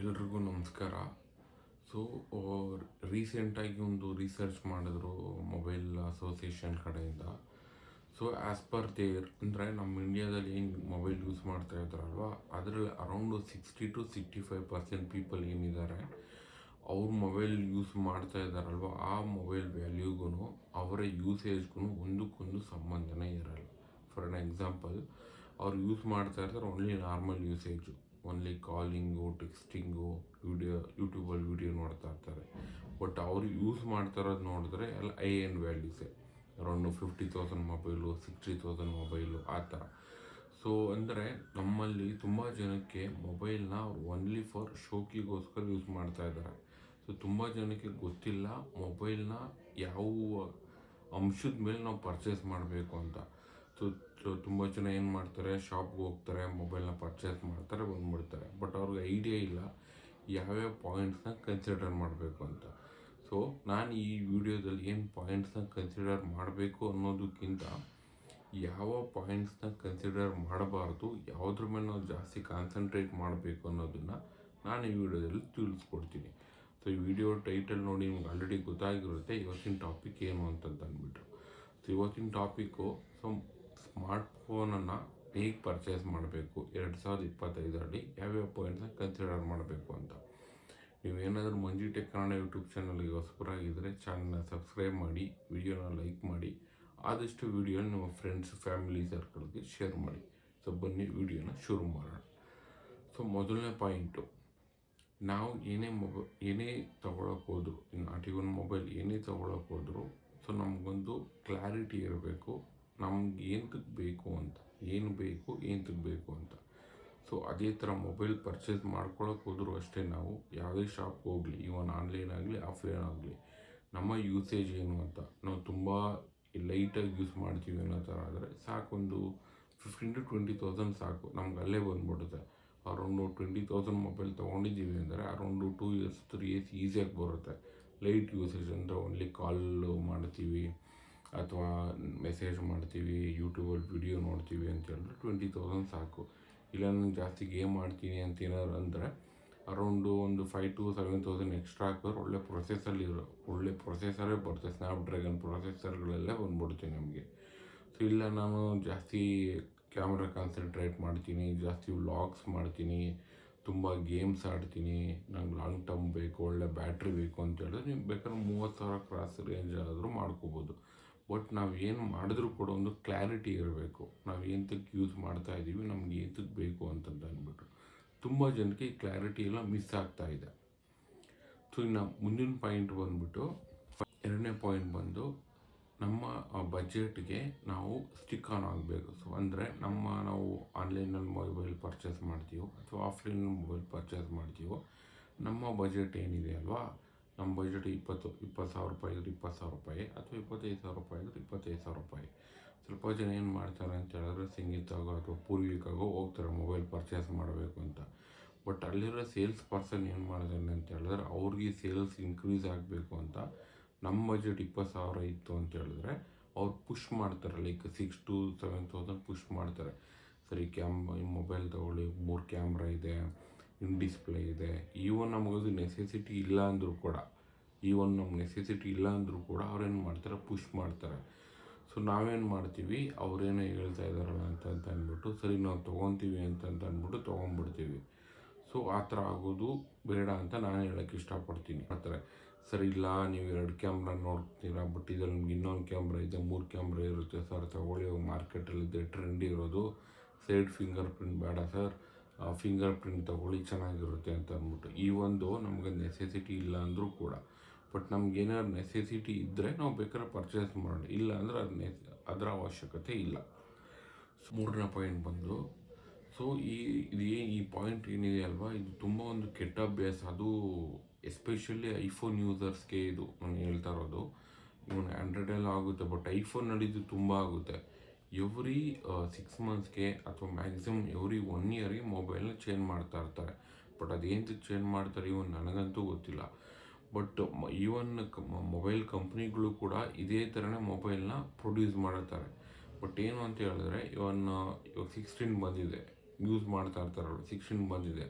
ಎಲ್ರಿಗೂ ನಮಸ್ಕಾರ. ಸೊ ರೀಸೆಂಟಾಗಿ ಒಂದು ರಿಸರ್ಚ್ ಮಾಡಿದ್ರು ಮೊಬೈಲ್ ಅಸೋಸಿಯೇಷನ್ ಕಡೆಯಿಂದ. ಸೊ ಆ್ಯಸ್ ಪರ್ ದೇರ್ ಅಂದರೆ ನಮ್ಮ ಇಂಡಿಯಾದಲ್ಲಿ ಏನು ಮೊಬೈಲ್ ಯೂಸ್ ಮಾಡ್ತಾ ಇದ್ದಾರಲ್ವ ಅದರಲ್ಲಿ around sixty two sixty five percent people ಏನಿದ್ದಾರೆ, ಅವ್ರು ಮೊಬೈಲ್ ಯೂಸ್ ಮಾಡ್ತಾ ಇದ್ದಾರಲ್ವ, ಆ ಮೊಬೈಲ್ ವ್ಯಾಲ್ಯೂಗೂ ಅವರ ಯೂಸೇಜ್ಗೂ ಒಂದಕ್ಕೊಂದು ಸಂಬಂಧನೇ ಇರಲ್ಲ. ಫಾರ್ ಎನ್ ಎಕ್ಸಾಂಪಲ್ ಅವ್ರು ಯೂಸ್ ಮಾಡ್ತಾ ಇರ್ತಾರೆ only normal usage only calling texting video ಯೂಟ್ಯೂಬಲ್ಲಿ ವಿಡಿಯೋ ನೋಡ್ತಾ ಇರ್ತಾರೆ. ಬಟ್ ಅವರು ಯೂಸ್ ಮಾಡ್ತಾ ಇರೋದು ನೋಡಿದ್ರೆ ಎಲ್ಲ I N ವ್ಯಾಲ್ಯೂಸೇ around fifty thousand mobile sixty thousand mobile ಆ ಥರ ಸೊ ಅಂದರೆ ನಮ್ಮಲ್ಲಿ ತುಂಬ ಜನಕ್ಕೆ ಮೊಬೈಲ್ನ ಓನ್ಲಿ ಫಾರ್ ಶೋಕಿಗೋಸ್ಕರ ಯೂಸ್ ಮಾಡ್ತಾ ಇದ್ದಾರೆ. ಸೊ ತುಂಬ ಜನಕ್ಕೆ ಗೊತ್ತಿಲ್ಲ ಮೊಬೈಲ್ನ ಯಾವ ಅಂಶದ ಮೇಲೆ ನಾವು ಪರ್ಚೇಸ್ ಮಾಡಬೇಕು ಅಂತ. ತುಂಬ ಜನ ಏನು ಮಾಡ್ತಾರೆ ಶಾಪ್ಗೆ ಹೋಗ್ತಾರೆ ಮೊಬೈಲ್ನ ಪರ್ಚೇಸ್ ಮಾಡ್ತಾರೆ, ಬಂದ್ಬಿಡ್ತಾರೆ. ಬಟ್ ಅವ್ರಿಗೆ ಐಡಿಯಾ ಇಲ್ಲ, ಯಾವ್ಯಾವ ಪಾಯಿಂಟ್ಸ್ನ ಕನ್ಸಿಡರ್ ಮಾಡಬೇಕು ಅಂತ. ಸೊ ನಾನು ಈ ವಿಡಿಯೋದಲ್ಲಿ ಏನು ಪಾಯಿಂಟ್ಸ್ನ ಕನ್ಸಿಡರ್ ಮಾಡಬೇಕು ಅನ್ನೋದಕ್ಕಿಂತ, ಯಾವ ಪಾಯಿಂಟ್ಸ್ನ ಕನ್ಸಿಡರ್ ಮಾಡಬಾರ್ದು, ಯಾವುದ್ರ ಮೇಲೆ ನಾವು ಜಾಸ್ತಿ ಕಾನ್ಸಂಟ್ರೇಟ್ ಮಾಡಬೇಕು ಅನ್ನೋದನ್ನು ನಾನು ಈ ವಿಡಿಯೋದಲ್ಲಿ ತಿಳಿಸ್ಕೊಡ್ತೀನಿ. ಸೊ ಈ ವಿಡಿಯೋ ಟೈಟಲ್ ನೋಡಿ ನಿಮ್ಗೆ ಆಲ್ರೆಡಿ ಗೊತ್ತಾಗಿರುತ್ತೆ, ಇವತ್ತಿನ ಟಾಪಿಕ್ ಏನು ಅಂದ್ಬಿಟ್ಟು ಸೊ ಇವತ್ತಿನ ಟಾಪಿಕ್ಕು ಸೊ ಸ್ಮಾರ್ಟ್ ಫೋನನ್ನು ಹೇಗೆ ಪರ್ಚೇಸ್ ಮಾಡಬೇಕು? ಎರಡು ಸಾವಿರದ ಇಪ್ಪತ್ತೈದರಲ್ಲಿ ಯಾವ್ಯಾವ ಪಾಯಿಂಟ್ನ ಕನ್ಸಿಡರ್ ಮಾಡಬೇಕು ಅಂತ. ನೀವೇನಾದರೂ ಮಂಜು ಟೆಕ್ ಕನ್ನಡ ಯೂಟ್ಯೂಬ್ ಚಾನಲ್ಗೆ ಹೊಸಬರಾಗಿದ್ದರೆ ಚಾನಲ್ನ ಸಬ್ಸ್ಕ್ರೈಬ್ ಮಾಡಿ ವಿಡಿಯೋನ ಲೈಕ್ ಮಾಡಿ, ಆದಷ್ಟು ವಿಡಿಯೋನ ನಿಮ್ಮ ಫ್ರೆಂಡ್ಸ್ ಫ್ಯಾಮಿಲಿ ಸರ್ಕಲ್ಗೆ ಶೇರ್ ಮಾಡಿ. ಸೊ ಬನ್ನಿ ವಿಡಿಯೋನ ಶುರು ಮಾಡೋಣ. ಸೊ ಮೊದಲನೇ ಪಾಯಿಂಟು ನಾವು ಏನೇ ಮೊಬ, ಏನೇ ತೊಗೊಳಕ್ಕೆ ಹೋದ್ರು ನಾಟ್ ಇವನ್ ಮೊಬೈಲ್ ಏನೇ ತೊಗೊಳಕ್ಕೆ ಹೋದ್ರು ಸೊ ನಮಗೊಂದು ಕ್ಲಾರಿಟಿ ಇರಬೇಕು. ನಮ್ಗೆ ಏನಕ್ಕೆ ಬೇಕು ಅಂತ, ಏನು ಬೇಕು ಏನಕ್ಕೆ ಬೇಕು ಅಂತ. ಸೊ ಅದೇ ಥರ ಮೊಬೈಲ್ ಪರ್ಚೇಸ್ ಮಾಡ್ಕೊಳಕ್ಕೆ ಹೋದರೂ ಅಷ್ಟೇ ನಾವು ಯಾವುದೇ ಶಾಪ್ಗೆ ಹೋಗಲಿ ಇವನ್ ಆನ್ಲೈನ್ ಆಗಲಿ ಆಫ್ಲೈನ್ ಆಗಲಿ, ನಮ್ಮ ಯೂಸೇಜ್ ಏನು ಅಂತ. ನಾವು ತುಂಬ ಲೈಟಾಗಿ ಯೂಸ್ ಮಾಡ್ತೀವಿ ಅನ್ನೋ ಥರ ಆದರೆ ಸಾಕೊಂದು ಫಿಫ್ಟೀನ್ ಟು ಟ್ವೆಂಟಿ ತೌಸಂಡ್ ಸಾಕು. ನಮ್ಗೆ ಅಲ್ಲೇ ಬಂದುಬಿಡುತ್ತೆ. ಅರೌಂಡು ಟ್ವೆಂಟಿ ತೌಸಂಡ್ ಮೊಬೈಲ್ ತೊಗೊಂಡಿದ್ದೀವಿ ಅಂದರೆ around two years three years ಈಸಿಯಾಗಿ ಬರುತ್ತೆ. ಲೈಟ್ ಯೂಸೇಜ್ ಅಂದರೆ ಓನ್ಲಿ ಕಾಲ್ ಮಾಡ್ತೀವಿ. ಅಥವಾ ಮೆಸೇಜ್ ಮಾಡ್ತೀವಿ ಯೂಟ್ಯೂಬಲ್ಲಿ ವಿಡಿಯೋ ನೋಡ್ತೀವಿ ಅಂತ ಹೇಳಿದ್ರೆ ಟ್ವೆಂಟಿ ತೌಸಂಡ್ ಸಾಕು. ಇಲ್ಲ ನಾನು ಜಾಸ್ತಿ ಗೇಮ್ ಆಡ್ತೀನಿ ಅಂತ ಏನಾದ್ರು ಅಂದರೆ ಅರೌಂಡು ಒಂದು five to seven thousand extra ಹಾಕಿದ್ರೆ ಒಳ್ಳೆ ಪ್ರೊಸೆಸಲ್ಲಿ ಇರೋ, ಒಳ್ಳೆ ಪ್ರೊಸೆಸರೇ ಬರುತ್ತೆ. ಸ್ನ್ಯಾಪ್ ಡ್ರ್ಯಾಗನ್ ಪ್ರೊಸೆಸರ್ಗಳೆಲ್ಲ ಬಂದ್ಬಿಡುತ್ತೆ ನಮಗೆ. ಸೊ ಇಲ್ಲ ನಾನು ಜಾಸ್ತಿ ಕ್ಯಾಮ್ರಾ ಕಾನ್ಸಂಟ್ರೇಟ್ ಮಾಡ್ತೀನಿ, ಜಾಸ್ತಿ ವ್ಲಾಗ್ಸ್ ಮಾಡ್ತೀನಿ, ತುಂಬ ಗೇಮ್ಸ್ ಆಡ್ತೀನಿ, ನಂಗೆ ಲಾಂಗ್ ಟರ್ಮ್ ಬೇಕು, ಒಳ್ಳೆ ಬ್ಯಾಟ್ರಿ ಬೇಕು ಅಂತ ಹೇಳಿದ್ರೆ ನೀವು ಬೇಕಾದ್ರೆ ಮೂವತ್ತು ಸಾವಿರ ಕ್ರಾಸ್ ರೇಂಜ್ ಆದರೂ ಮಾಡ್ಕೋಬೋದು. ಬಟ್ ನಾವು ಏನು ಮಾಡಿದ್ರೂ ಕೂಡ ಒಂದು ಕ್ಲಾರಿಟಿ ಇರಬೇಕು. ನಾವು ಎಂತಕ್ಕೆ ಯೂಸ್ ಮಾಡ್ತಾ ಇದ್ದೀವಿ ನಮ್ಗೆ ಎಂತಕ್ಕೆ ಬೇಕು ಅಂತಂದು ಅಂದ್ಬಿಟ್ಟು. ತುಂಬ ಜನಕ್ಕೆ ಈ ಕ್ಲಾರಿಟಿ ಎಲ್ಲ ಮಿಸ್ ಆಗ್ತಾ ಇದೆ. ಸೊ ಇನ್ನು ಮುಂದಿನ ಪಾಯಿಂಟ್ ಬಂದ್ಬಿಟ್ಟು, ಎರಡನೇ ಪಾಯಿಂಟ್ ಬಂದು ನಮ್ಮ ಬಜೆಟ್ಗೆ ನಾವು ಸ್ಟಿಕ್ ಆನ್ ಆಗಬೇಕು. ಸೊ ಅಂದರೆ ನಮ್ಮ ನಾವು ಆನ್ಲೈನಲ್ಲಿ ಮೊಬೈಲ್ ಪರ್ಚೇಸ್ ಮಾಡ್ತೀವೋ ಅಥವಾ ಆಫ್ಲೈನಲ್ಲಿ ಮೊಬೈಲ್ ಪರ್ಚೇಸ್ ಮಾಡ್ತೀವೋ, ನಮ್ಮ ಬಜೆಟ್ ಏನಿದೆ ಅಲ್ವಾ? ನಮ್ಮ ಬಜೆಟ್ ಇಪ್ಪತ್ತು ಇಪ್ಪತ್ತು ಸಾವಿರ ರೂಪಾಯಿ ಇದ್ರೆ ಇಪ್ಪತ್ತು ಸಾವಿರ ರೂಪಾಯಿ ಅಥವಾ ಇಪ್ಪತ್ತೈದು ಸಾವಿರ ರೂಪಾಯಿ ಇದ್ರೆ ಇಪ್ಪತ್ತೈದು ಸಾವಿರ ರೂಪಾಯಿ. ಸ್ವಲ್ಪ ಜನ ಏನು ಮಾಡ್ತಾರೆ ಅಂತ ಹೇಳಿದ್ರೆ ಸಂಗೀತಾಗೋ ಅಥವಾ ಪೂರ್ವಿಕಾಗೋ ಹೋಗ್ತಾರೆ ಮೊಬೈಲ್ ಪರ್ಚೇಸ್ ಮಾಡಬೇಕು ಅಂತ. ಬಟ್ ಅಲ್ಲಿರೋ ಸೇಲ್ಸ್ ಪರ್ಸನ್ ಏನು ಮಾಡಿದಾನೆ ಅಂತ ಹೇಳಿದ್ರೆ ಅವ್ರಿಗೆ ಸೇಲ್ಸ್ ಇನ್ಕ್ರೀಸ್ ಆಗಬೇಕು ಅಂತ ನಮ್ಮ ಬಜೆಟ್ ಇಪ್ಪತ್ತು ಸಾವಿರ ಇತ್ತು ಅಂತ ಹೇಳಿದ್ರೆ ಅವ್ರು ಪುಷ್ ಮಾಡ್ತಾರೆ. Like six to seven thousand push ಮಾಡ್ತಾರೆ. ಸರಿ ಕ್ಯಾಮ್ ಮೊಬೈಲ್ ತೊಗೊಳ್ಳಿ, ಮೂರು ಕ್ಯಾಮ್ರಾ ಇದೆ. ಇನ್ ಡಿಸ್ಪ್ಲೇ ಇದೆ. ಈವನ್ ನಮಗದು ನೆಸೆಸಿಟಿ ಇಲ್ಲ ಅಂದರೂ ಕೂಡ, ಈವನ್ ನಮ್ಗೆ ನೆಸೆಸಿಟಿ ಇಲ್ಲ ಅಂದರೂ ಕೂಡ ಅವ್ರೇನು ಮಾಡ್ತಾರೆ? ಪುಷ್ ಮಾಡ್ತಾರೆ. ಸೊ ನಾವೇನು ಮಾಡ್ತೀವಿ? ಅವ್ರೇನೋ ಹೇಳ್ತಾ ಇದ್ದಾರಲ್ಲ ಅಂತ ಅಂದ್ಬಿಟ್ಟು ಸರಿ ನಾವು ತೊಗೊತೀವಿ ಅಂತಂತ ಅಂದ್ಬಿಟ್ಟು ತೊಗೊಂಡ್ಬಿಡ್ತೀವಿ ಸೊ ಆ ಥರ ಆಗೋದು ಬೇಡ ಅಂತ ನಾನು ಹೇಳೋಕ್ಕೆ ಇಷ್ಟಪಡ್ತೀನಿ. ಆ ಥರ ಸರ್, ಇಲ್ಲ, ನೀವು ಎರಡು ಕ್ಯಾಮ್ರಾ ನೋಡ್ತೀರಾ ಬಟ್ ಇದ್ರಲ್ಲಿ ನಿಮ್ಗೆ ಇನ್ನೊಂದು ಕ್ಯಾಮ್ರಾ ಇದೆ, ಮೂರು ಕ್ಯಾಮ್ರಾ ಇರುತ್ತೆ ಸರ್. ತಗೊಳ್ಳಿ ಮಾರ್ಕೆಟಲ್ಲಿದೆ ಟ್ರೆಂಡ್ ಇರೋದು. ಸೈಡ್ ಫಿಂಗರ್ ಪ್ರಿಂಟ್ ಬೇಡ ಸರ್. ಫಿಂಗರ್ ಪ್ರಿಂಟ್ ತಗೊಳ್ಳಿ, ಚೆನ್ನಾಗಿರುತ್ತೆ ಅಂತ ಅಂದ್ಬಿಟ್ಟು. ಈ ಒಂದು ನಮಗೆ ನೆಸೆಸಿಟಿ ಇಲ್ಲ ಅಂದರೂ ಕೂಡ. ಬಟ್ ನಮ್ಗೆ ಏನಾದ್ರು ನೆಸೆಸಿಟಿ ಇದ್ದರೆ ನಾವು ಬೇಕಾದ್ರೆ ಪರ್ಚೇಸ್ ಮಾಡೋಣ. ಇಲ್ಲ ಅಂದರೆ ಅದು ನೆಸ್ ಅದರ ಅವಶ್ಯಕತೆ ಇಲ್ಲ. ಮೂರನೇ ಪಾಯಿಂಟ್ ಬಂದು ಸೊ ಈ, ಇದು ಏನು ಈ ಪಾಯಿಂಟ್ ಏನಿದೆ ಅಲ್ವಾ? ಇದು ತುಂಬ ಒಂದು ಕೆಟ್ಟ ಅಭ್ಯಾಸ. ಅದು ಎಸ್ಪೆಷಲಿ ಐಫೋನ್ ಯೂಸರ್ಸ್ಗೆ ಇದು, ನಾನು ಹೇಳ್ತಾ ಇರೋದು. ಇವನು ಆ್ಯಂಡ್ರಾಯ್ಡಲ್ಲಿ ಆಗುತ್ತೆ ಬಟ್ ಐಫೋನಲ್ಲಿ ಇದು ತುಂಬ ಆಗುತ್ತೆ. ಎವ್ರಿ ಸಿಕ್ಸ್ ಮಂತ್ಸ್ಗೆ ಅಥವಾ ಮ್ಯಾಕ್ಸಿಮಮ್ ಎವ್ರಿ ಒನ್ ಇಯರ್ಗೆ ಮೊಬೈಲ್ನ ಚೇಂಜ್ ಮಾಡ್ತಾ ಇರ್ತಾರೆ. ಬಟ್ ಅದೇಂತ ಚೇಂಜ್ ಮಾಡ್ತಾರೆ ಇವನ್ ನನಗಂತೂ ಗೊತ್ತಿಲ್ಲ. ಬಟ್ ಈವನ್ ಮೊಬೈಲ್ ಕಂಪ್ನಿಗಳು ಕೂಡ ಇದೇ ಥರನೇ ಮೊಬೈಲ್ನ ಪ್ರೊಡ್ಯೂಸ್ ಮಾಡುತ್ತಾರೆ. ಬಟ್ ಏನು ಅಂತ ಹೇಳಿದ್ರೆ, ಇವನ್ ಇವಾಗ ಸಿಕ್ಸ್ಟೀನ್ ಬಂದಿದೆ. ಯೂಸ್ ಮಾಡ್ತಾ ಇರ್ತಾರಲ್ಲ ಸಿಕ್ಸ್ಟೀನ್ ಬಂದಿದೆ.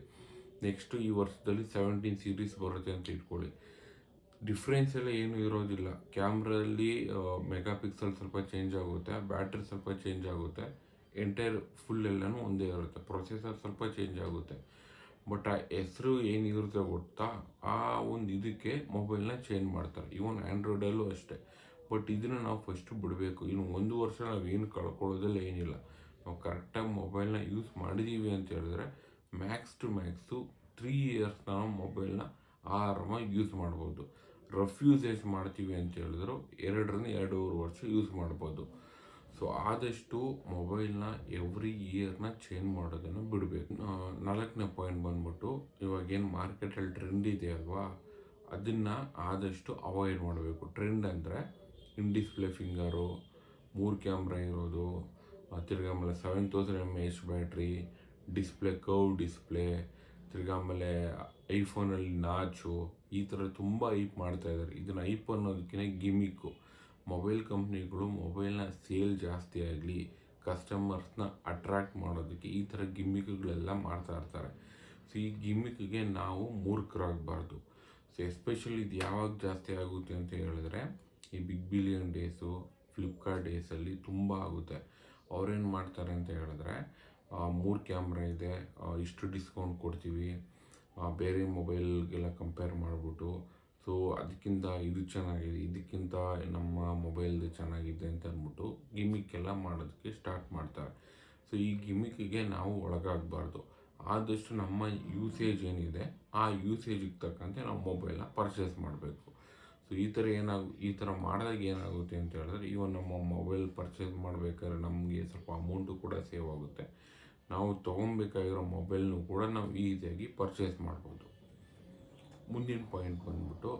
ನೆಕ್ಸ್ಟು ಈ ವರ್ಷದಲ್ಲಿ ಸೆವೆಂಟೀನ್ ಸೀರೀಸ್ ಬರುತ್ತೆ ಅಂತ ಇಟ್ಕೊಳ್ಳಿ. ಡಿಫ್ರೆನ್ಸ್ ಎಲ್ಲ ಏನು ಇರೋದಿಲ್ಲ. ಕ್ಯಾಮ್ರಲ್ಲಿ ಮೆಗಾ ಪಿಕ್ಸಲ್ ಸ್ವಲ್ಪ ಚೇಂಜ್ ಆಗುತ್ತೆ ಬ್ಯಾಟ್ರಿ ಸ್ವಲ್ಪ ಚೇಂಜ್ ಆಗುತ್ತೆ ಎಂಟೈರ್ ಫುಲ್ ಎಲ್ಲನೂ ಒಂದೇ ಇರುತ್ತೆ ಪ್ರೊಸೆಸರ್ ಸ್ವಲ್ಪ ಚೇಂಜ್ ಆಗುತ್ತೆ. ಬಟ್ ಆ ಹೆಸರು ಏನಿರುತ್ತೆ ಗೊತ್ತಾ? ಆ ಒಂದು ಇದಕ್ಕೆ ಮೊಬೈಲ್ನ ಚೇಂಜ್ ಮಾಡ್ತಾರೆ. ಈವನ್ ಆ್ಯಂಡ್ರಾಯ್ಡಲ್ಲೂ ಅಷ್ಟೇ. ಬಟ್ ಇದನ್ನು ನಾವು ಫಸ್ಟು ಬಿಡಬೇಕು. ಇನ್ನು ಒಂದು ವರ್ಷ ನಾವು ಏನು ಕಳ್ಕೊಳ್ಳೋದಲ್ಲ ಏನಿಲ್ಲ. ನಾವು ಕರೆಕ್ಟಾಗಿ ಮೊಬೈಲ್ನ ಯೂಸ್ ಮಾಡಿದ್ದೀವಿ ಅಂತ ಹೇಳಿದ್ರೆ max to max three years ನಾವು ಮೊಬೈಲ್ನ ಆರಾಮಾಗಿ ಯೂಸ್ ಮಾಡ್ಬೋದು. ರಫ್ ಯೂಸೇಜ್ ಮಾಡ್ತೀವಿ ಅಂತ ಹೇಳಿದ್ರು, ಎರಡರಿಂದ ಎರಡೂವರೆ ವರ್ಷ ಯೂಸ್ ಮಾಡ್ಬೋದು. ಸೊ ಆದಷ್ಟು ಮೊಬೈಲ್ನ ಎವ್ರಿ ಇಯರ್ನ ಚೇಂಜ್ ಮಾಡೋದನ್ನು ಬಿಡಬೇಕು. ನಾಲ್ಕನೇ ಪಾಯಿಂಟ್ ಬಂದ್ಬಿಟ್ಟು ಇವಾಗೇನು ಮಾರ್ಕೆಟಲ್ಲಿ ಟ್ರೆಂಡ್ ಇದೆ ಅಲ್ವಾ, ಅದನ್ನು ಆದಷ್ಟು ಅವಾಯ್ಡ್ ಮಾಡಬೇಕು. ಟ್ರೆಂಡ್ ಅಂದರೆ ಇನ್ ಡಿಸ್ಪ್ಲೇ ಫಿಂಗರು ಮೂರು ಕ್ಯಾಮ್ರಾ ಇರೋದು ತಿರ್ಗಿ ತಿರ್ಗಾ ಆಮೇಲೆ seven thousand M H battery display curve display ತಿರ್ಗಿ ಆಮೇಲೆ ಐಫೋನಲ್ಲಿ ನಾಚು ಈ ಥರ ತುಂಬ ಐಪ್ ಮಾಡ್ತಾ ಇದ್ದಾರೆ. ಇದನ್ನು ಐಪ್ ಅನ್ನೋದಕ್ಕಿಂತ ಗಿಮಿಕ್ಕು. ಮೊಬೈಲ್ ಕಂಪ್ನಿಗಳು ಮೊಬೈಲ್ನ ಸೇಲ್ ಜಾಸ್ತಿ ಆಗಲಿ, ಕಸ್ಟಮರ್ಸ್ನ ಅಟ್ರ್ಯಾಕ್ಟ್ ಮಾಡೋದಕ್ಕೆ ಈ ಥರ ಗಿಮಿಕ್ಗಳೆಲ್ಲ ಮಾಡ್ತಾ ಇರ್ತಾರೆ. ಸೊ ಈ ಗಿಮಿಕ್ಗೆ ನಾವು ಮೂರ್ಖರಾಗಬಾರ್ದು. ಸೊ ಎಸ್ಪೆಷಲಿ ಇದು ಯಾವಾಗ ಜಾಸ್ತಿ ಆಗುತ್ತೆ ಅಂತ ಹೇಳಿದ್ರೆ, ಈ ಬಿಗ್ ಬಿಲಿಯನ್ ಡೇಸು, ಫ್ಲಿಪ್ಕಾರ್ಟ್ ಡೇಸಲ್ಲಿ ತುಂಬ ಆಗುತ್ತೆ. ಅವ್ರೇನು ಮಾಡ್ತಾರೆ ಅಂತ ಹೇಳಿದ್ರೆ ಮೂರು ಕ್ಯಾಮ್ರಾ ಇದೆ ಇಷ್ಟು ಡಿಸ್ಕೌಂಟ್ ಕೊಡ್ತೀವಿ ಬೇರೆ ಮೊಬೈಲ್ಗೆಲ್ಲ ಕಂಪೇರ್ ಮಾಡಿಬಿಟ್ಟು ಸೊ ಅದಕ್ಕಿಂತ ಇದು ಚೆನ್ನಾಗಿದೆ, ಇದಕ್ಕಿಂತ ನಮ್ಮ ಮೊಬೈಲ್ದು ಚೆನ್ನಾಗಿದೆ ಅಂತ ಅಂದ್ಬಿಟ್ಟು ಗಿಮಿಕ್ ಎಲ್ಲ ಮಾಡೋದಕ್ಕೆ ಸ್ಟಾರ್ಟ್ ಮಾಡ್ತಾರೆ. ಸೊ ಈ ಗಿಮಿಕ್ಕಿಗೆ ನಾವು ಒಳಗಾಗಬಾರ್ದು. ಆದಷ್ಟು ನಮ್ಮ ಯೂಸೇಜ್ ಏನಿದೆ, ಆ ಯೂಸೇಜಿಗೆ ತಕ್ಕಂತೆ ನಾವು ಮೊಬೈಲ್ನ ಪರ್ಚೇಸ್ ಮಾಡಬೇಕು. ಸೊ ಈ ಥರ ಏನಾಗು, ಈ ಥರ ಮಾಡಿದಾಗ ಏನಾಗುತ್ತೆ ಅಂತ ಹೇಳಿದ್ರೆ ಇವನ್ ನಮ್ಮ ಮೊಬೈಲ್ ಪರ್ಚೇಸ್ ಮಾಡಬೇಕಾದ್ರೆ ನಮಗೆ ಸ್ವಲ್ಪ ಅಮೌಂಟು ಕೂಡ ಸೇವ್ ಆಗುತ್ತೆ. ನಾವು ತೊಗೊಬೇಕಾಗಿರೋ ಮೊಬೈಲ್ನೂ ಕೂಡ ನಾವು ಈಸಿಯಾಗಿ ಪರ್ಚೇಸ್ ಮಾಡ್ಬೋದು. ಮುಂದಿನ ಪಾಯಿಂಟ್ ಬಂದ್ಬಿಟ್ಟು,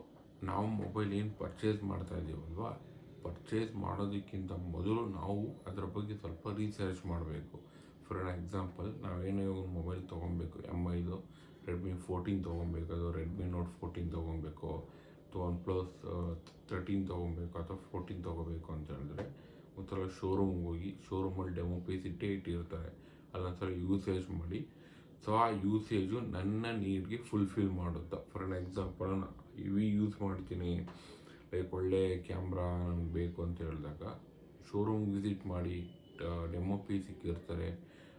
ನಾವು ಮೊಬೈಲ್ ಏನು ಪರ್ಚೇಸ್ ಮಾಡ್ತಾ ಇದ್ದೀವಲ್ವಾ ಪರ್ಚೇಸ್ ಮಾಡೋದಕ್ಕಿಂತ ಮೊದಲು ನಾವು ಅದರ ಬಗ್ಗೆ ಸ್ವಲ್ಪ ರಿಸರ್ಚ್ ಮಾಡಬೇಕು. ಫಾರ್ ಅನ್ ಎಕ್ಸಾಂಪಲ್ ನಾವೇನೇ ಒಂದು ಮೊಬೈಲ್ ತೊಗೊಬೇಕು ಎಂ ಐದು ರೆಡ್ಮಿ ಫೋರ್ಟೀನ್ ತೊಗೊಬೇಕು ಅದು ರೆಡ್ಮಿ ನೋಟ್ ಫೋರ್ಟೀನ್ ತೊಗೊಬೇಕು, ಅಥವಾ ಒನ್ ಪ್ಲಸ್ ತರ್ಟೀನ್ ತೊಗೊಬೇಕು, ಅಥವಾ ಫೋರ್ಟೀನ್ ತೊಗೋಬೇಕು ಅಂತ ಹೇಳಿದ್ರೆ, ಒಂಥರ ಶೋರೂಮ್ಗೆ ಹೋಗಿ ಶೋರೂಮಲ್ಲಿ ಡೆಮೋ ಪೀಸ್ ಇಟ್ಟೇ ಇಟ್ಟಿರ್ತಾರೆ. ಅಲ್ಲೊಂದ್ಸಲ ಯೂಸೇಜ್ ಮಾಡಿ. ಸೊ ಆ ಯೂಸೇಜು ನನ್ನ ನೀಡ್ಗೆ ಫುಲ್ಫಿಲ್ ಮಾಡುತ್ತಾ. For an example heavy use ಮಾಡ್ತೀನಿ. ಲೈಕ್ ಒಳ್ಳೆ ಕ್ಯಾಮ್ರಾ ನನಗೆ ಬೇಕು ಅಂತ ಹೇಳಿದಾಗ ಶೋರೂಮ್ ವಿಸಿಟ್ ಮಾಡಿ ಡೆಮೋ ಪಿ ಸಿಕ್ಕಿರ್ತಾರೆ.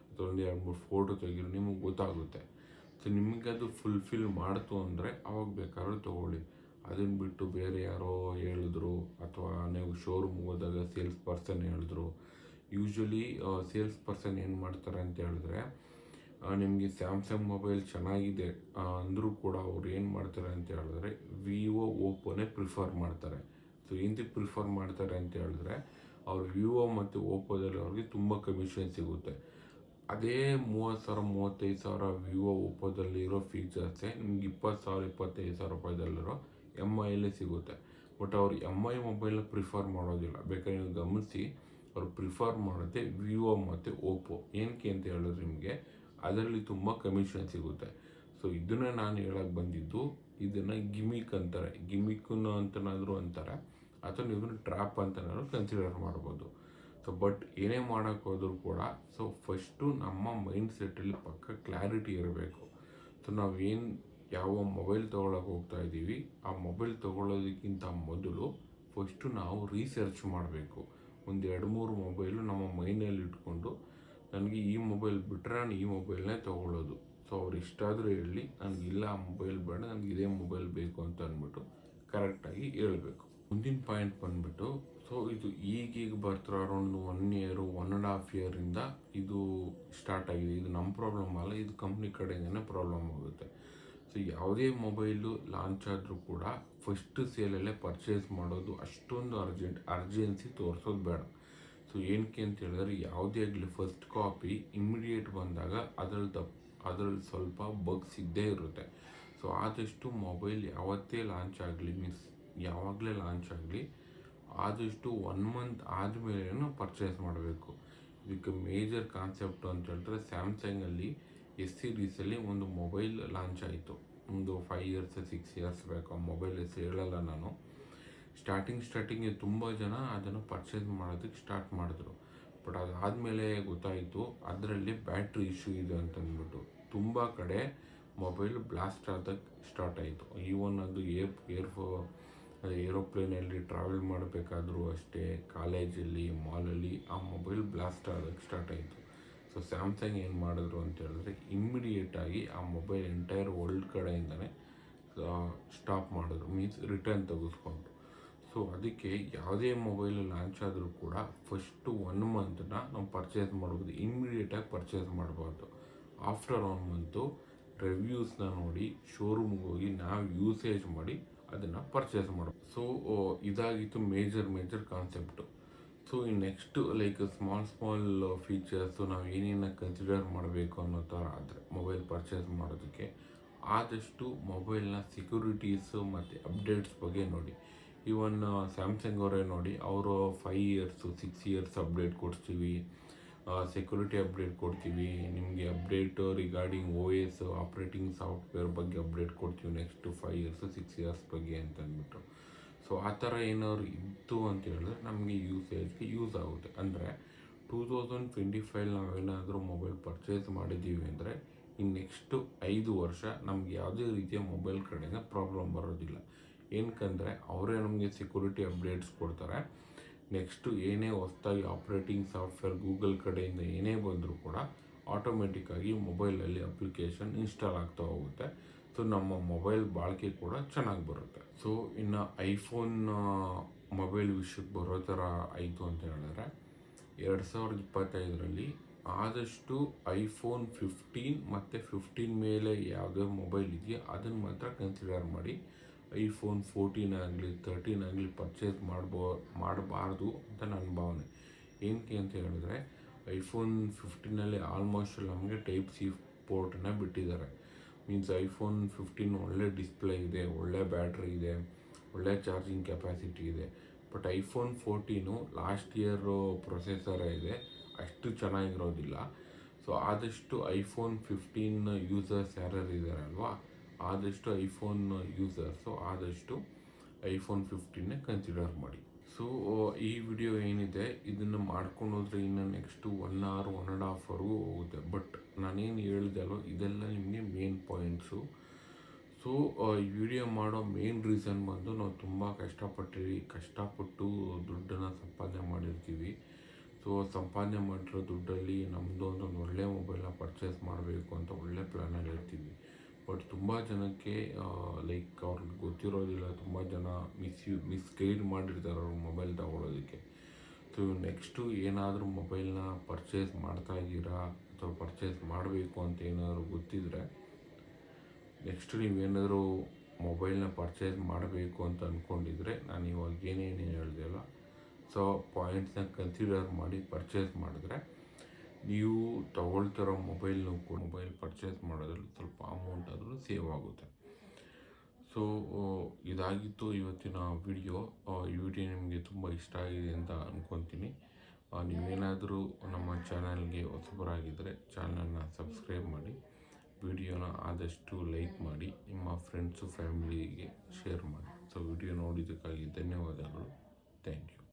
ಅಥವಾ ಒಂದು ಎರಡು ಮೂರು ಫೋಟೋ ತೆಗಿರೋ ನಿಮಗೆ ಗೊತ್ತಾಗುತ್ತೆ. ಸೊ ನಿಮಗೆ ಅದು ಫುಲ್ಫಿಲ್ ಮಾಡ್ತು ಅಂದರೆ ಅವಾಗ ಬೇಕಾದ್ರೂ ತೊಗೊಳ್ಳಿ. ಅದನ್ನು ಬಿಟ್ಟು ಬೇರೆ ಯಾರೋ ಹೇಳಿದ್ರು, ಅಥವಾ ನೀವು ಶೋರೂಮ್ಗೆ ಹೋದಾಗ ಸೇಲ್ಸ್ ಪರ್ಸನ್ ಹೇಳಿದ್ರು ಯೂಶ್ವಲಿ ಸೇಲ್ಸ್ ಪರ್ಸನ್ ಏನು ಮಾಡ್ತಾರೆ ಅಂತ ಹೇಳಿದ್ರೆ ನಿಮಗೆ ಸ್ಯಾಮ್ಸಂಗ್ ಮೊಬೈಲ್ ಚೆನ್ನಾಗಿದೆ ಅಂದರೂ ಕೂಡ ಅವ್ರು ಏನು ಮಾಡ್ತಾರೆ ಅಂತ ಹೇಳಿದ್ರೆ ವಿವೊ ಓಪೋನೇ ಪ್ರಿಫರ್ ಮಾಡ್ತಾರೆ. ಸೊ ಏನಕ್ಕೆ ಪ್ರಿಫರ್ ಮಾಡ್ತಾರೆ ಅಂತ ಹೇಳಿದ್ರೆ, ಅವ್ರು ವಿವೊ ಮತ್ತು ಓಪೋದಲ್ಲಿ ಅವ್ರಿಗೆ ತುಂಬ ಕಮಿಷನ್ ಸಿಗುತ್ತೆ. ಅದೇ ಮೂವತ್ತು ಸಾವಿರ, ಮೂವತ್ತೈದು ಸಾವಿರ ವಿವೋ ಓಪೋದಲ್ಲಿರೋ ಫೀಚರ್ಸೇ ನಿಮ್ಗೆ ಇಪ್ಪತ್ತು ಸಾವಿರ, ಇಪ್ಪತ್ತೈದು ಸಾವಿರ ರೂಪಾಯಿದಲ್ಲಿರೋ ಎಂ ಐಲೇ ಸಿಗುತ್ತೆ. ಬಟ್ ಅವ್ರು ಎಂ ಐ ಮೊಬೈಲ್ನ ಪ್ರಿಫರ್ ಮಾಡೋದಿಲ್ಲ. ಬೇಕಾದ್ರೆ ನೀವು ಗಮನಿಸಿ ಅವ್ರು ಪ್ರಿಫರ್ ಮಾಡುತ್ತೆ ವಿವೋ ಮತ್ತು ಓಪೋ ಏನಕ್ಕೆ ಅಂತ ಹೇಳಿದ್ರೆ ನಿಮಗೆ ಅದರಲ್ಲಿ ತುಂಬ ಕಮಿಷನ್ ಸಿಗುತ್ತೆ. ಸೊ ಇದನ್ನು ನಾನು ಹೇಳಕ್ಕೆ ಬಂದಿದ್ದು, ಇದನ್ನು ಗಿಮಿಕ್ ಅಂತಾರೆ. ಗಿಮಿಕ್ಕನ್ನು ಅಂತನಾದರೂ ಅಂತಾರೆ, ಅಥವಾ ನೀವು ಟ್ರ್ಯಾಪ್ ಅಂತನಾದ್ರು ಕನ್ಸಿಡರ್ ಮಾಡ್ಬೋದು. ಸೊ ಬಟ್ ಏನೇ ಮಾಡೋಕ್ಕೆ ಹೋದರೂ ಕೂಡ ಸೊ ಫಸ್ಟು ನಮ್ಮ ಮೈಂಡ್ ಸೆಟ್ಟಲ್ಲಿ ಪಕ್ಕ ಕ್ಲಾರಿಟಿ ಇರಬೇಕು. ಸೊ ನಾವೇನು ಯಾವ ಮೊಬೈಲ್ ತೊಗೊಳಕ್ಕೆ ಹೋಗ್ತಾ ಇದ್ದೀವಿ ಆ ಮೊಬೈಲ್ ತೊಗೊಳೋದಕ್ಕಿಂತ ಮೊದಲು ಫಸ್ಟು ನಾವು ರಿಸರ್ಚ್ ಮಾಡಬೇಕು. ಒಂದು ಎರಡು ಮೂರು ಮೊಬೈಲು ನಮ್ಮ ಮೈನಲ್ಲಿ ಇಟ್ಕೊಂಡು ನನಗೆ ಈ ಮೊಬೈಲ್ ಬಿಟ್ಟರೆ ನಾನು ಈ ಮೊಬೈಲ್ನೇ ತೊಗೊಳ್ಳೋದು ಸೊ ಅವ್ರು ಇಷ್ಟಾದರೂ ಹೇಳಿ ನನಗೆ ಇಲ್ಲ ಆ ಮೊಬೈಲ್ ಬೇಡ, ನನಗೆ ಇದೇ ಮೊಬೈಲ್ ಬೇಕು ಅಂತ ಅಂದ್ಬಿಟ್ಟು ಕರೆಕ್ಟಾಗಿ ಹೇಳಬೇಕು. ಮುಂದಿನ ಪಾಯಿಂಟ್ ಬಂದ್ಬಿಟ್ಟು ಸೊ ಇದು ಈಗೀಗ ಬರ್ತಿರೋ around one year one and half ಇಯರಿಂದ ಇದು ಸ್ಟಾರ್ಟ್ ಆಗಿದೆ. ಇದು ನಮ್ಮ ಪ್ರಾಬ್ಲಮ್ ಅಲ್ಲ, ಇದು ಕಂಪ್ನಿ ಕಡೆಯಿಂದನೇ ಪ್ರಾಬ್ಲಮ್ ಆಗುತ್ತೆ. ಸೊ ಯಾವುದೇ ಮೊಬೈಲು ಲಾಂಚ್ ಆದರೂ ಕೂಡ ಫಸ್ಟ್ ಸೇಲಲ್ಲೇ ಪರ್ಚೇಸ್ ಮಾಡೋದು ಅಷ್ಟೊಂದು ಅರ್ಜೆಂಟ್ ಅರ್ಜೆನ್ಸಿ ತೋರಿಸೋದು ಬೇಡ. ಸೊ ಏನಕ್ಕೆ ಅಂತ ಹೇಳಿದ್ರೆ ಯಾವುದೇ ಆಗಲಿ ಫಸ್ಟ್ ಕಾಪಿ ಇಮ್ಮಿಡಿಯೇಟ್ ಬಂದಾಗ ಅದರಲ್ಲಿ ತಪ್ಪು ಅದರಲ್ಲಿ ಸ್ವಲ್ಪ ಬಗ್ಸ್ ಇದ್ದೇ ಇರುತ್ತೆ. ಸೊ ಆದಷ್ಟು ಮೊಬೈಲ್ ಯಾವತ್ತೇ ಲಾಂಚ್ ಆಗಲಿ ಮೀನ್ಸ್ ಯಾವಾಗಲೇ ಲಾಂಚ್ ಆಗಲಿ ಆದಷ್ಟು ಒನ್ ಮಂತ್ ಆದಮೇಲೆ ಪರ್ಚೇಸ್ ಮಾಡಬೇಕು. ಇದಕ್ಕೆ ಮೇಜರ್ ಕಾನ್ಸೆಪ್ಟ್ ಅಂತ ಹೇಳಿದ್ರೆ ಸ್ಯಾಮ್ಸಂಗಲ್ಲಿ ಎಸ್ ಸೀರೀಸಲ್ಲಿ ಒಂದು ಮೊಬೈಲ್ ಲಾಂಚ್ ಆಯಿತು. ಒಂದು ಫೈವ್ ಇಯರ್ಸ್ ಸಿಕ್ಸ್ ಇಯರ್ಸ್ ಬೇಕು. ಆ ಮೊಬೈಲ್ ಹೆಸರು ಹೇಳಲ್ಲ ನಾನು. ಸ್ಟಾರ್ಟಿಂಗ್ ಸ್ಟಾರ್ಟಿಂಗ್ಗೆ ತುಂಬ ಜನ ಅದನ್ನು ಪರ್ಚೇಸ್ ಮಾಡೋದಕ್ಕೆ ಸ್ಟಾರ್ಟ್ ಮಾಡಿದ್ರು. ಬಟ್ ಅದಾದಮೇಲೆ ಗೊತ್ತಾಯಿತು, ಅದರಲ್ಲಿ ಬ್ಯಾಟ್ರಿ ಇಶ್ಯೂ ಇದೆ ಅಂತಂದ್ಬಿಟ್ಟು. ತುಂಬ ಕಡೆ ಮೊಬೈಲ್ ಬ್ಲಾಸ್ಟ್ ಆದಕ್ಕೆ ಸ್ಟಾರ್ಟ್ ಆಯಿತು. ಈವನ್ ಅದು ಏರ್ ಏರ್ ಏರೋಪ್ಲೇನಲ್ಲಿ ಟ್ರಾವೆಲ್ ಮಾಡಬೇಕಾದ್ರೂ ಅಷ್ಟೇ ಕಾಲೇಜಲ್ಲಿ ಮಾಲಲ್ಲಿ ಆ ಮೊಬೈಲ್ ಬ್ಲಾಸ್ಟ್ ಆಗೋಕ್ಕೆ ಸ್ಟಾರ್ಟ್ ಆಯಿತು. ಸೊ ಸ್ಯಾಮ್ಸಂಗ್ ಏನು ಮಾಡಿದ್ರು ಅಂತ ಹೇಳಿದ್ರೆ ಇಮ್ಮಿಡಿಯೇಟಾಗಿ ಆ ಮೊಬೈಲ್ ಎಂಟೈರ್ ವರ್ಲ್ಡ್ ಕಡೆಯಿಂದನೇ ಸ್ಟಾಪ್ ಮಾಡಿದ್ರು ಮೀನ್ಸ್ ರಿಟರ್ನ್ ತೆಗೆಸ್ಕೊಂಡ್ರು. ಸೊ ಅದಕ್ಕೆ ಯಾವುದೇ ಮೊಬೈಲ್ ಲಾಂಚ್ ಆದರೂ ಕೂಡ ಫಸ್ಟು ಒನ್ ಮಂತನ್ನ ನಾವು ಪರ್ಚೇಸ್ ಮಾಡ್ಬೋದು ಇಮ್ಮಿಡಿಯೇಟಾಗಿ ಪರ್ಚೇಸ್ ಮಾಡಬಾರ್ದು. ಆಫ್ಟರ್ ಒನ್ ಮಂತು ರಿವ್ಯೂಸ್ನ ನೋಡಿ ಶೋರೂಮ್ಗೆ ಹೋಗಿ ನಾವು ಯೂಸೇಜ್ ಮಾಡಿ ಅದನ್ನು ಪರ್ಚೇಸ್ ಮಾಡಬೇಕು ಸೊ ಇದಾಗಿತ್ತು ಮೇಜರ್ ಮೇಜರ್ ಕಾನ್ಸೆಪ್ಟು ಸೊ ಈ next like small small features ನಾವು ಏನೇನು ಕನ್ಸಿಡರ್ ಮಾಡಬೇಕು ಅನ್ನೋ ಥರ ಆದರೆ ಮೊಬೈಲ್ ಪರ್ಚೇಸ್ ಮಾಡೋದಕ್ಕೆ ಆದಷ್ಟು ಮೊಬೈಲ್ನ ಸೆಕ್ಯೂರಿಟೀಸು ಮತ್ತು ಅಪ್ಡೇಟ್ಸ್ ಬಗ್ಗೆ ನೋಡಿ. ಈವನ್ ಸ್ಯಾಮ್ಸಂಗ್ ಅವರೇ ನೋಡಿ, ಅವರು five years six years update ಕೊಡ್ತೀವಿ ಸೆಕ್ಯೂರಿಟಿ ಅಪ್ಡೇಟ್ ಕೊಡ್ತೀವಿ. ನಿಮಗೆ update regarding O S operating software ಬಗ್ಗೆ ಅಪ್ಡೇಟ್ ಕೊಡ್ತೀವಿ next five years six years ಬಗ್ಗೆ ಅಂತ ಅಂದ್ಬಿಟ್ಟು ಸೊ ಆ ಥರ ಏನಾದ್ರು ಇತ್ತು ಅಂತ ಹೇಳಿದ್ರೆ ನಮಗೆ ಯೂಸೇಜ್ಗೆ ಯೂಸ್ ಆಗುತ್ತೆ. ಅಂದರೆ ಟೂ ತೌಸಂಡ್ ಟ್ವೆಂಟಿ ಫೈವ್ ನಾವೇನಾದರೂ ಮೊಬೈಲ್ ಪರ್ಚೇಸ್ ಮಾಡಿದ್ದೀವಿ ಅಂದರೆ ಇನ್ನು ನೆಕ್ಸ್ಟು ಐದು ವರ್ಷ ನಮ್ಗೆ ಯಾವುದೇ ರೀತಿಯ ಮೊಬೈಲ್ ಕಡೆಯಿಂದ ಪ್ರಾಬ್ಲಮ್ ಬರೋದಿಲ್ಲ. ಏನಕ್ಕಂದರೆ ಅವರೇ ನಮಗೆ ಸೆಕ್ಯೂರಿಟಿ ಅಪ್ಡೇಟ್ಸ್ ಕೊಡ್ತಾರೆ. ನೆಕ್ಸ್ಟು ಏನೇ ಹೊಸ್ದಾಗಿ ಆಪ್ರೇಟಿಂಗ್ ಸಾಫ್ಟ್ವೇರ್ ಗೂಗಲ್ ಕಡೆಯಿಂದ ಏನೇ ಬಂದರೂ ಕೂಡ ಆಟೋಮೆಟಿಕ್ಕಾಗಿ ಮೊಬೈಲಲ್ಲಿ ಅಪ್ಲಿಕೇಶನ್ ಇನ್ಸ್ಟಾಲ್ ಆಗ್ತಾ ಹೋಗುತ್ತೆ. ಸೊ ನಮ್ಮ ಮೊಬೈಲ್ ಬಾಳಿಕೆ ಕೂಡ ಚೆನ್ನಾಗಿ ಬರುತ್ತೆ. ಸೊ ಇನ್ನು ಐಫೋನ್ ಮೊಬೈಲ್ ವಿಷಯಕ್ಕೆ ಬರೋ ಥರ ಆಯಿತು ಅಂತ ಹೇಳಿದ್ರೆ, ಎರಡು ಸಾವಿರದ ಇಪ್ಪತ್ತೈದರಲ್ಲಿ ಆದಷ್ಟು ಐಫೋನ್ ಫಿಫ್ಟೀನ್ ಮತ್ತು ಫಿಫ್ಟೀನ್ ಮೇಲೆ ಯಾವುದೇ ಮೊಬೈಲ್ ಇದೆಯೋ ಅದನ್ನು ಮಾತ್ರ ಕನ್ಸಿಡರ್ ಮಾಡಿ ಐಫೋನ್ ಫೋರ್ಟೀನ್ ಆಗಲಿ ತರ್ಟೀನ್ ಆಗಲಿ ಪರ್ಚೇಸ್ ಮಾಡ್ಬೋ, ಮಾಡಬಾರ್ದು ಅಂತ ನನ್ನ ಭಾವನೆ. ಏನಕ್ಕೆ ಅಂತ ಹೇಳಿದ್ರೆ ಐಫೋನ್ ಫಿಫ್ಟೀನಲ್ಲಿ ಆಲ್ಮೋಸ್ಟ್ ನಮಗೆ ಟೈಪ್ ಸಿ ಪೋರ್ಟನ್ನ ಬಿಟ್ಟಿದ್ದಾರೆ. ಮೀನ್ಸ್ ಐಫೋನ್ ಫಿಫ್ಟೀನ್ ಒಳ್ಳೆ ಡಿಸ್ಪ್ಲೇ ಇದೆ, ಒಳ್ಳೆ ಬ್ಯಾಟ್ರಿ ಇದೆ, ಒಳ್ಳೆ ಚಾರ್ಜಿಂಗ್ ಕೆಪಾಸಿಟಿ ಇದೆ. But iPhone fourteen last year processor ಇದೆ, ಅಷ್ಟು ಚೆನ್ನಾಗಿರೋದಿಲ್ಲ. ಸೊ ಆದಷ್ಟು ಐಫೋನ್ ಫಿಫ್ಟೀನ್ ಯೂಸರ್ಸ್ ಯಾರ್ಯಾರು ಇದ್ದಾರಲ್ವಾ ಆದಷ್ಟು ಐಫೋನ್ ಯೂಸರ್ಸು ಆದಷ್ಟು ಐಫೋನ್ ಫಿಫ್ಟೀನೇ ಕನ್ಸಿಡರ್ ಮಾಡಿ. ಸೊ ಈ ವಿಡಿಯೋ ಏನಿದೆ, ಇದನ್ನು ಮಾಡ್ಕೊಂಡು ಹೋದರೆ ಇನ್ನು next one hour one and half ಅವರ್ಗೂ ಹೋಗುತ್ತೆ. ಬಟ್ ನಾನೇನು ಹೇಳಿದೆ ಅಲ್ವ? ಇದೆಲ್ಲ ನಿಮಗೆ ಮೇನ್ ಪಾಯಿಂಟ್ಸು ಸೊ ವಿಡಿಯೋ ಮಾಡೋ ಮೇನ್ ರೀಸನ್ ಬಂದು ನಾವು ತುಂಬ ಕಷ್ಟಪಟ್ಟಿರಿ, ಕಷ್ಟಪಟ್ಟು ದುಡ್ಡನ್ನು ಸಂಪಾದನೆ ಮಾಡಿರ್ತೀವಿ. ಸೊ ಸಂಪಾದನೆ ಮಾಡಿರೋ ದುಡ್ಡಲ್ಲಿ ನಮ್ಮದು ಒಂದು ಒಳ್ಳೆ ಮೊಬೈಲ್ನ ಪರ್ಚೇಸ್ ಮಾಡಬೇಕು ಅಂತ ಒಳ್ಳೆ ಪ್ಲ್ಯಾನಲ್ಲಿ ಇರ್ತೀವಿ. ಬಟ್ ತುಂಬ ಜನಕ್ಕೆ ಲೈಕ್ ಅವ್ರಿಗೆ ಗೊತ್ತಿರೋದಿಲ್ಲ, ತುಂಬ ಜನ ಮಿಸ್ ಯೂ ಮಿಸ್ಗೈಡ್ ಮಾಡಿರ್ತಾರೆ ಅವ್ರ ಮೊಬೈಲ್ ತಗೊಳ್ಳೋದಕ್ಕೆ ಸೊ ನೆಕ್ಸ್ಟು ಏನಾದರೂ ಮೊಬೈಲ್ನ ಪರ್ಚೇಸ್ ಮಾಡ್ತಾ ಇದ್ದೀರಾ? ಅಥವಾ ಪರ್ಚೇಸ್ ಮಾಡಬೇಕು ಅಂತ ಏನಾದರೂ ಗೊತ್ತಿದ್ದರೆ ನೆಕ್ಸ್ಟ್ ನೀವೇನಾದರೂ ಮೊಬೈಲ್ನ ಪರ್ಚೇಸ್ ಮಾಡಬೇಕು ಅಂತ ಅಂದ್ಕೊಂಡಿದ್ರೆ ನಾನು ಇವಾಗ ಏನೇನು ಹೇಳಿದೆ ಅಲ್ಲ ಸೊ ಪಾಯಿಂಟ್ಸ್ನ ಕನ್ಸಿಡರ್ ಮಾಡಿ ಪರ್ಚೇಸ್ ಮಾಡಿದ್ರೆ ನೀವು ತಗೊಳ್ತಿರೋ ಮೊಬೈಲ್ನು ಕೂಡ ಮೊಬೈಲ್ ಪರ್ಚೇಸ್ ಮಾಡೋದ್ರಲ್ಲಿ ಸ್ವಲ್ಪ ಅಮೌಂಟ್ ಆದರೂ ಸೇವ್ ಆಗುತ್ತೆ. ಸೊ ಇದಾಗಿತ್ತು ಇವತ್ತಿನ ವಿಡಿಯೋ ಈ ವಿಡಿಯೋ ನಿಮಗೆ ತುಂಬ ಇಷ್ಟ ಆಗಿದೆ ಅಂತ ಅಂದ್ಕೊತೀನಿ ನೀವೇನಾದರೂ ನಮ್ಮ ಚಾನಲ್ಗೆ ಹೊಸಬರಾಗಿದ್ದರೆ ಚಾನಲ್ನ ಸಬ್ಸ್ಕ್ರೈಬ್ ಮಾಡಿ, ವಿಡಿಯೋನ ಆದಷ್ಟು ಲೈಕ್ ಮಾಡಿ, ನಿಮ್ಮ ಫ್ರೆಂಡ್ಸು ಫ್ಯಾಮಿಲಿಗೆ ಶೇರ್ ಮಾಡಿ. ಸೊ, ವಿಡಿಯೋ ನೋಡಿದ್ದಕ್ಕಾಗಿ ಧನ್ಯವಾದಗಳು. Thank you.